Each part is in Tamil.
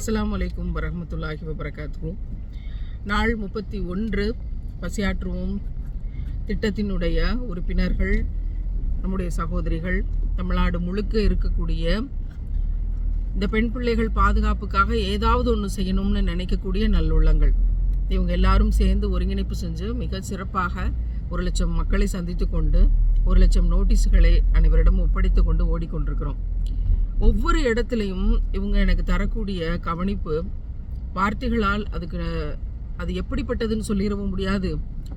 அஸ்லாம் அலைக்கும் வரமத்துல்லாஹி வபரகாத்துஹு. நாள் முப்பத்தி ஒன்று பசியாற்றுவோம். திட்டத்தினுடைய உறுப்பினர்கள் நம்முடைய சகோதரிகள் தமிழ்நாடு முழுக்க இருக்கக்கூடிய இந்த பெண் பிள்ளைகள் பாதுகாப்புக்காக ஏதாவது ஒன்று செய்யணும்னு நினைக்கக்கூடிய நல்லுள்ளங்கள். இவங்க எல்லாரும் சேர்ந்து ஒருங்கிணைப்பு செஞ்சு மிக சிறப்பாக ஒரு லட்சம் மக்களை சந்தித்து கொண்டு ஒரு லட்சம் நோட்டீஸுகளை அனைவரிடம் ஒப்படைத்து கொண்டு ஓடிக்கொண்டிருக்கிறோம். ஒவ்வொரு இடத்துலையும் இவங்க எனக்கு தரக்கூடிய கவனிப்பு வார்த்தைகளால் அதுக்கு அது எப்படிப்பட்டதுன்னு சொல்லிடவும் முடியாது.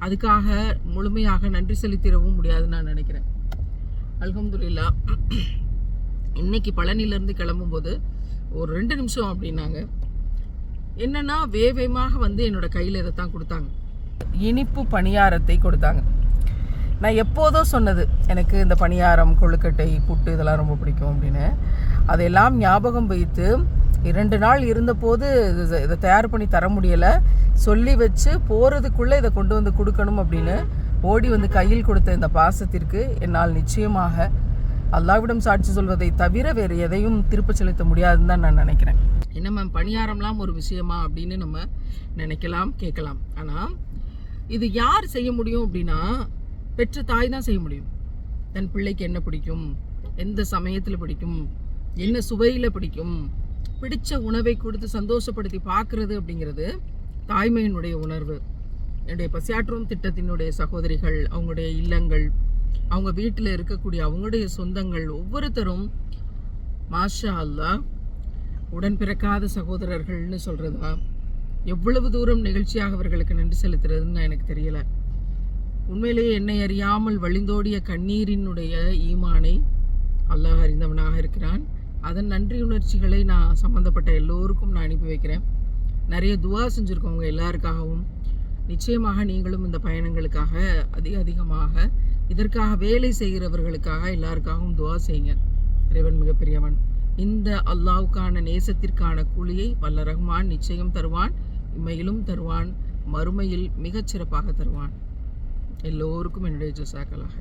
அதுக்காக முழுமையாக நன்றி செலுத்திடவும் முடியாதுன்னு நான் நினைக்கிறேன். அலகம்துல்லா இன்னைக்கு பழனியிலேருந்து கிளம்பும்போது ஒரு ரெண்டு நிமிஷம் அப்படின்னாங்க. என்னென்னா வேகமாக வந்து என்னோட கையில் இதை தான் கொடுத்தாங்க. இனிப்பு பணியாரத்தை கொடுத்தாங்க. நான் எப்போதோ சொன்னது எனக்கு இந்த பணியாரம் கொழுக்கட்டை புட்டு இதெல்லாம் ரொம்ப பிடிக்கும் அப்படின்னு. அதையெல்லாம் ஞாபகம் வைத்து இரண்டு நாள் இருந்தபோது இதை தயார் பண்ணி தர முடியலை. சொல்லி வச்சு போகிறதுக்குள்ளே இதை கொண்டு வந்து கொடுக்கணும் அப்படின்னு ஓடி வந்து கையில் கொடுத்த இந்த பாசத்திற்கு என்னால் நிச்சயமாக அல்லாவிடம் சாட்சி சொல்வதை தவிர வேறு எதையும் திருப்ப செலுத்த முடியாதுன்னு தான் நான் நினைக்கிறேன். என்ன மேம் பணியாரம்லாம் ஒரு விஷயமா அப்படின்னு நம்ம நினைக்கலாம் கேட்கலாம். ஆனால் இது யார் செய்ய முடியும் அப்படின்னா பெற்ற தாய் தான் செய்ய முடியும். தன் பிள்ளைக்கு என்ன பிடிக்கும்? எந்த சமயத்தில் பிடிக்கும்? என்ன சுவையில் பிடிக்கும்? பிடிச்ச உணவை கொடுத்து சந்தோஷப்படுத்தி பார்க்கறது அப்படிங்கிறது தாய்மையினுடைய உணர்வு. என்னுடைய பசியாற்றும் திட்டத்தினுடைய சகோதரிகள் அவங்களுடைய இல்லங்கள் அவங்க வீட்டில் இருக்கக்கூடிய அவங்களுடைய சொந்தங்கள் ஒவ்வொருத்தரும் மாஷா அல்லா உடன் பிறக்காத சகோதரர்கள்னு சொல்கிறதா எவ்வளவு தூரம் நிகழ்ச்சியாக அவர்களுக்கு நன்றி செலுத்துறதுன்னு எனக்கு தெரியலை. உண்மையிலேயே என்னை அறியாமல் வழிந்தோடிய கண்ணீரினுடைய ஈமானை அல்லாஹ் அறிந்தவனாக இருக்கிறான். அதன் நன்றி உணர்ச்சிகளை நான் சம்மந்தப்பட்ட எல்லோருக்கும் நான் அனுப்பி வைக்கிறேன். நிறைய துவா செஞ்சுருக்கோங்க எல்லாருக்காகவும். நிச்சயமாக நீங்களும் இந்த பயணங்களுக்காக அதிக அதிகமாக இதற்காக வேலை செய்கிறவர்களுக்காக எல்லாருக்காகவும் துவா செய்யுங்க. இறைவன் மிகப்பெரியவன். இந்த அல்லாவுக்கான நேசத்திற்கான கூலியை வல்ல ரஹ்மான் நிச்சயம் தருவான் இம்மையிலும் தருவான் மறுமையில் மிகச் சிறப்பாக தருவான். எல்லோருக்கும் என்னுடைய ஜசாக்கலாக